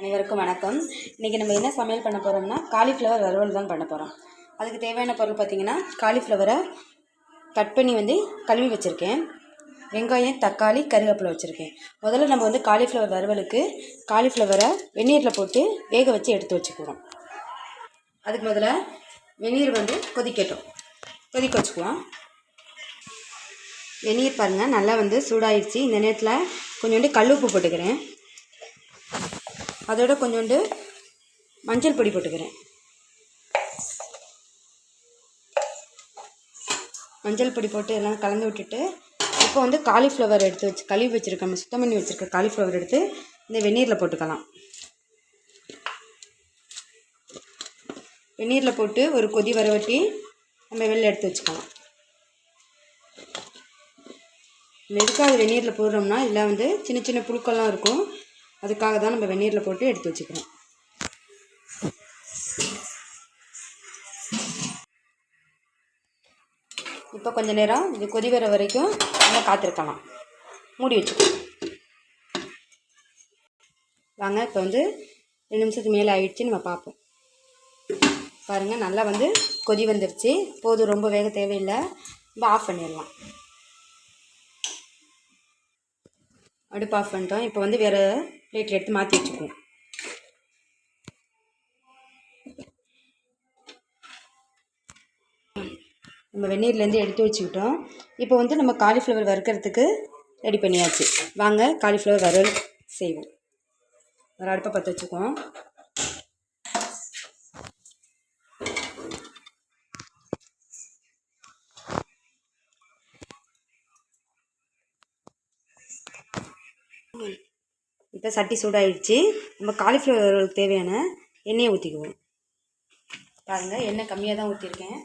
அனைவருக்கும் வணக்கம். இன்றைக்கி நம்ம என்ன சமையல் பண்ண போகிறோம்னா காலிஃப்ளவர் வறுவல் தான் பண்ண போகிறோம் அதுக்கு தேவையான பொருள் பார்த்திங்கன்னா காலிஃப்ளவரை கட் பண்ணி வந்து கழுவி வச்சுருக்கேன். வெங்காயம் தக்காளி கருவேப்பிலை வச்சுருக்கேன். முதல்ல நம்ம வந்து காலிஃப்ளவர் வறுவலுக்கு காலிஃப்ளவரை வெந்நீரில் போட்டு வேக வச்சு எடுத்து வச்சுக்குவோம். அதுக்கு முதல்ல வெந்நீர் வந்து கொதிக்கட்டும். கொதிக்க வச்சுக்குவோம். வெந்நீர் பாருங்கள் நல்லா வந்து சூடாயிடுச்சு. இந்த நேரத்தில் கொஞ்சோண்டு கல் உப்பு போட்டுக்கிறேன். அதோட கொஞ்சோண்டு மஞ்சள் பொடி போட்டுக்கிறேன். மஞ்சள் பொடி போட்டு எல்லாம் கலந்து விட்டுட்டு இப்போ வந்து காலிஃப்ளவர் எடுத்து வச்சு கழுவி வச்சுருக்கோம் சுத்தம் பண்ணி வச்சுருக்க காலிஃப்ளவர் எடுத்து இந்த வெந்நீரில் போட்டுக்கலாம். வெந்நீரில் போட்டு ஒரு கொதி வரவட்டி நம்ம வெளில எடுத்து வச்சுக்கலாம். எதுக்காக வெந்நீரில் போடுறோம்னா இதில் வந்து சின்ன சின்ன புழுக்கெல்லாம் இருக்கும். அதுக்காக தான் நம்ம வெந்நீரில் போட்டு எடுத்து வச்சுக்கிறோம். இப்போ கொஞ்சம் நேரம் இது கொதி வர வரைக்கும் நம்ம காத்திருக்கலாம். மூடி வச்சுக்கலாம். வாங்க இப்போ வந்து ரெண்டு நிமிஷத்துக்கு மேலே ஆயிடுச்சு நம்ம பார்ப்போம். பாருங்கள் நல்லா வந்து கொதி வந்துருச்சு. போதும் ரொம்ப வேக தேவையில்லை. நம்ம ஆஃப் பண்ணிடலாம். அடுப்பு ஆஃப் பண்ணிட்டோம். இப்போ வந்து வேறு பிளேட்டில் எடுத்து மாற்றி வச்சுக்குவோம் நம்ம வெந்நீர்லேருந்து எடுத்து வச்சுக்கிட்டோம். இப்போ வந்து நம்ம காலிஃப்ளவர் வறுக்கிறதுக்கு ரெடி பண்ணியாச்சு. வாங்க காலிஃப்ளவர் வறுவல் செய்வோம். ஒரு அடுப்பை பற்ற வச்சுக்குவோம். இப்போ சட்டி சூடாகிடுச்சு நம்ம காலிஃப்ளவர் தேவையான எண்ணெயை ஊற்றிக்குவோம் பாருங்கள் எண்ணெய் கம்மியாக தான் ஊற்றிருக்கேன்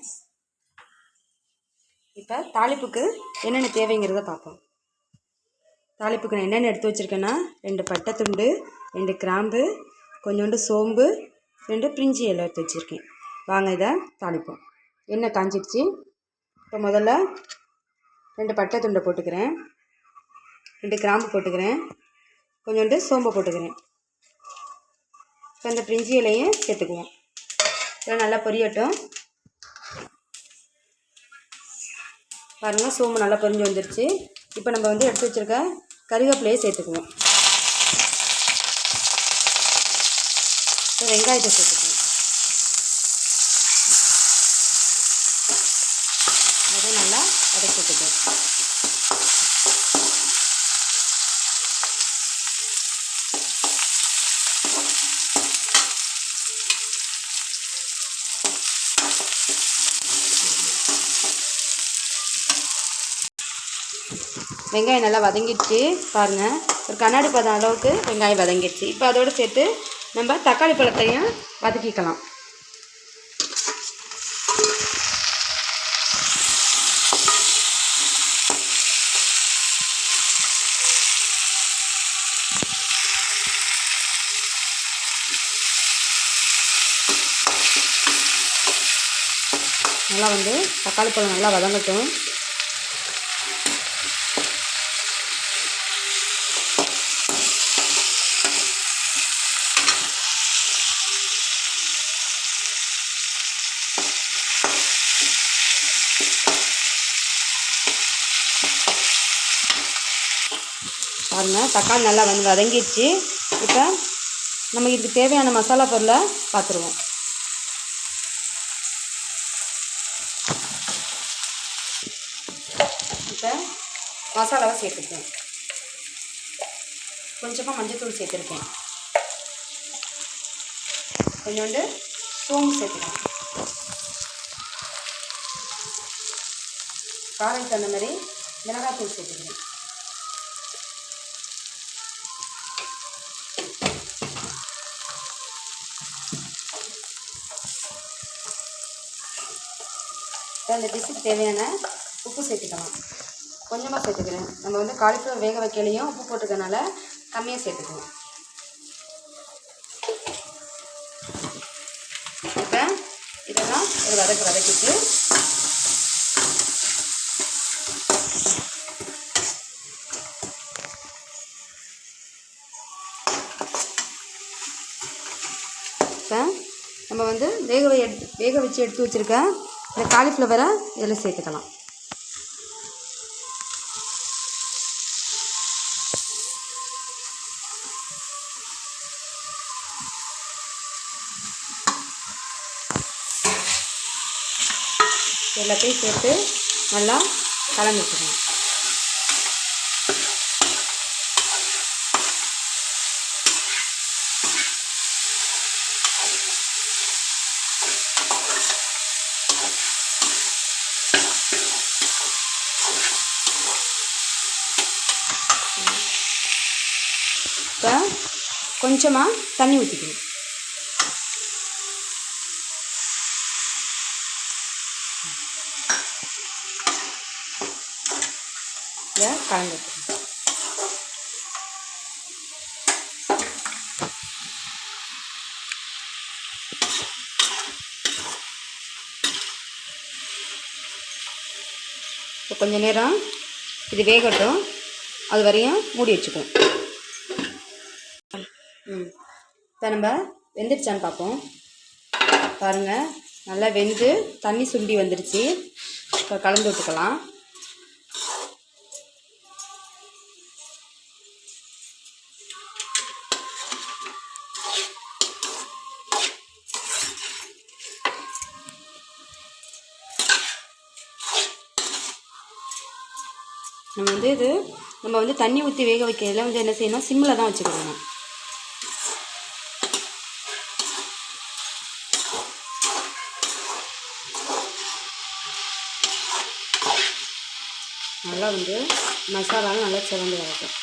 இப்போ தாளிப்புக்கு என்னென்ன தேவைங்கிறத பார்ப்போம். தாளிப்புக்கு நான் என்னென்ன எடுத்து வச்சுருக்கேன்னா ரெண்டு பட்டை துண்டு ரெண்டு கிராம்பு கொஞ்சோண்டு சோம்பு ரெண்டு பிரிஞ்சி எல்லாம் எடுத்து வச்சுருக்கேன். வாங்க இதை தாளிப்போம். எண்ணெய் காஞ்சிடுச்சு. இப்போ முதல்ல ரெண்டு பட்டை துண்டை போட்டுக்கிறேன். ரெண்டு கிராம்பு போட்டுக்கிறேன். கொஞ்சோண்டு சோம்பை போட்டுக்கிறேன். இப்போ இந்த பிரிஞ்சி இலையும் சேர்த்துக்குவோம். இதெல்லாம் நல்லா பொரியட்டும். பாருங்கள் சோம்பு நல்லா பொரிஞ்சு வந்துருச்சு. இப்போ நம்ம வந்து எடுத்து வச்சுருக்க கருவேப்பிலையை சேர்த்துக்குவோம். வெங்காயத்தை சேர்த்துக்குவோம். அதை நல்லா வதக்கி வெங்காயம் நல்லா வதங்கிடுச்சு பாருங்கள் ஒரு கண்ணாடி பதம் அளவுக்கு வெங்காயம் வதங்கிடுச்சு. இப்போ அதோடு சேர்த்து நம்ம தக்காளி பழத்தையும் வதக்கிக்கலாம். நல்லா வந்து தக்காளி பழம் நல்லா வதங்கட்டும். பாருங்கள் தக்காளி நல்லா வந்து வதங்கிடுச்சு. இப்போ நம்ம இதுக்கு தேவையான மசாலா பொருளை பார்த்துருவோம் இப்போ மசாலாவை சேர்த்துருக்கேன் கொஞ்சமாக மஞ்சத்தூள் சேர்த்துருக்கேன். கொஞ்சோண்டு சோம்பு சேர்த்துக்கலாம் காரம் தகுந்த மாதிரி மிளகாத்தூள் சேர்த்துக்கிறேன் இப்போ அந்த டிஷ்ஷுக்கு தேவையான உப்பு சேர்த்துக்கலாம். கொஞ்சமாக சேர்த்துக்கிறேன். நம்ம வந்து காலிஃப்ளவர் வேக வைக்கலையும் உப்பு போட்டிருக்கனால கம்மியாக சேர்த்துக்குவோம் இப்போ இதெல்லாம் ஒரு வதக்கு வதக்கிட்டு இப்போ நம்ம வந்து வேக வை எடுத்து வேக வச்சு எடுத்து வச்சுருக்க இந்த காலிஃப்ளவரை இதில் சேர்த்துக்கலாம். எல்லாத்தையும் சேர்த்து நல்லா கலந்து வச்சுக்கணும் இப்போ கொஞ்சமாக தண்ணி ஊற்றிக்கணும். கலந்து இப்போ கொஞ்ச நேரம் இது வேகட்டும். அது வரையும் மூடி வச்சுக்குவோம். ம். இப்போ நம்ம வெந்துருச்சான்னு பார்ப்போம். பாருங்கள் நல்லா வெந்து தண்ணி சுண்டி வந்துடுச்சு இப்போ கலந்து விட்டுக்கலாம். நம்ம வந்து இது நம்ம வந்து தண்ணி ஊற்றி வேக வைக்கிறதுல வந்து என்ன செய்யணும்? சிம்மில் தான் வச்சுக்கணும். நல்லா வந்து மசாலாவும் நல்லா சிவந்து வரட்டும்.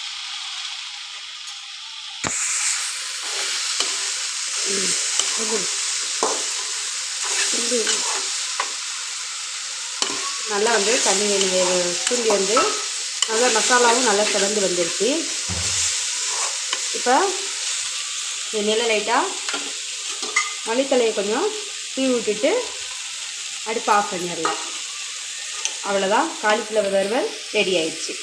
நல்லா வந்து தண்ணி வேணும். சுண்டி வந்து நல்லா மசாலாவும் நல்லா சிறந்து வந்துருச்சு. இப்போ இந்த நில லைட்டாக மல்லித்தலையை கொஞ்சம் தூவி விட்டுட்டு அடுப்பு ஆஃப் பண்ணிடலாம். அவ்வளோதான் காலிஃப்ளவர் வறுவல் ரெடி ஆயிடுச்சு.